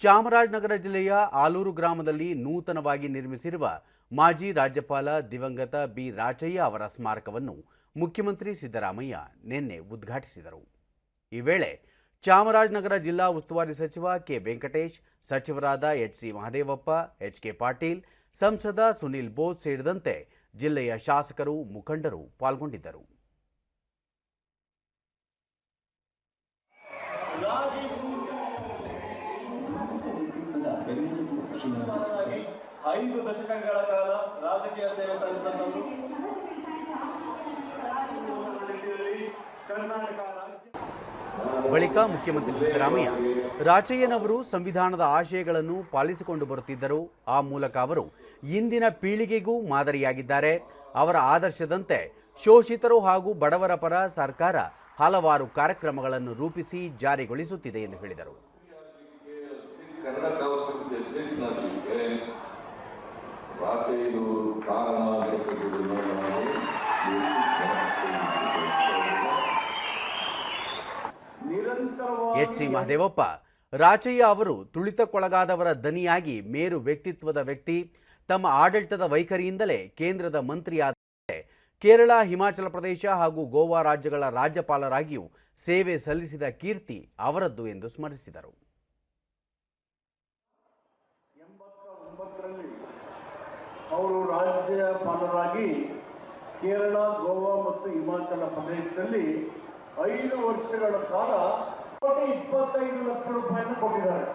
ಚಾಮರಾಜನಗರ ಜಿಲ್ಲೆಯ ಆಲೂರು ಗ್ರಾಮದಲ್ಲಿ ನೂತನವಾಗಿ ನಿರ್ಮಿಸಿರುವ ಮಾಜಿ ರಾಜ್ಯಪಾಲ ದಿವಂಗತ ಬಿ ರಾಚಯ್ಯ ಅವರ ಸ್ಮಾರಕವನ್ನು ಮುಖ್ಯಮಂತ್ರಿ ಸಿದ್ದರಾಮಯ್ಯ ನಿನ್ನೆ ಉದ್ಘಾಟಿಸಿದರು. ಈ ವೇಳೆ ಚಾಮರಾಜನಗರ ಜಿಲ್ಲಾ ಉಸ್ತುವಾರಿ ಸಚಿವ ಕೆ ವೆಂಕಟೇಶ್, ಸಚಿವರಾದ H C Mahadevappa, H K Patil, ಸಂಸದ ಸುನಿಲ್ ಬೋಸ್ ಸೇರಿದಂತೆ ಜಿಲ್ಲೆಯ ಶಾಸಕರು ಮುಖಂಡರು ಪಾಲ್ಗೊಂಡಿದ್ದರು. ಪ್ರಧಾನವಾಗಿ ಐದು ದಶಕಗಳ ಕಾಲ ರಾಜಕೀಯ ಸೇವೆ ಸಲ್ಲಿಸಿದಂಥವರು ಬಳಿಕ ಮುಖ್ಯಮಂತ್ರಿ ಸಿದ್ದರಾಮಯ್ಯ ರಾಚಯ್ಯನವರು ಸಂವಿಧಾನದ ಆಶಯಗಳನ್ನು ಪಾಲಿಸಿಕೊಂಡು ಬರುತ್ತಿದ್ದರು. ಆ ಮೂಲಕ ಅವರು ಇಂದಿನ ಪೀಳಿಗೆಗೂ ಮಾದರಿಯಾಗಿದ್ದಾರೆ. ಅವರ ಆದರ್ಶದಂತೆ ಶೋಷಿತರು ಹಾಗೂ ಬಡವರ ಪರ ಸರ್ಕಾರ ಹಲವಾರು ಕಾರ್ಯಕ್ರಮಗಳನ್ನು ರೂಪಿಸಿ ಜಾರಿಗೊಳಿಸುತ್ತಿದೆ ಎಂದು ಹೇಳಿದರು. ಎಚ್ ಸಿ ಮಹದೇವಪ್ಪ, ರಾಚಯ್ಯ ಅವರು ತುಳಿತಕ್ಕೊಳಗಾದವರ ದನಿಯಾಗಿ ಮೇರು ವ್ಯಕ್ತಿತ್ವದ ವ್ಯಕ್ತಿ, ತಮ್ಮ ಆಡಳಿತದ ವೈಖರಿಯಿಂದಲೇ ಕೇಂದ್ರದ ಮಂತ್ರಿಯಾದ ಕೇರಳ, ಹಿಮಾಚಲ ಪ್ರದೇಶ ಹಾಗೂ ಗೋವಾ ರಾಜ್ಯಗಳ ರಾಜ್ಯಪಾಲರಾಗಿಯೂ ಸೇವೆ ಸಲ್ಲಿಸಿದ ಕೀರ್ತಿ ಅವರದ್ದು ಎಂದು ಸ್ಮರಿಸಿದರು. ಅವರು ರಾಜ್ಯಪಾಲರಾಗಿ ಕೇರಳ, ಗೋವಾ ಮತ್ತು ಹಿಮಾಚಲ ಪ್ರದೇಶದಲ್ಲಿ ಐದು ವರ್ಷಗಳ ಕಾಲ ಕೋಟಿ ಇಪ್ಪತ್ತೈದು ಲಕ್ಷ ರೂಪಾಯಿಯನ್ನು ಕೊಟ್ಟಿದ್ದಾರೆ.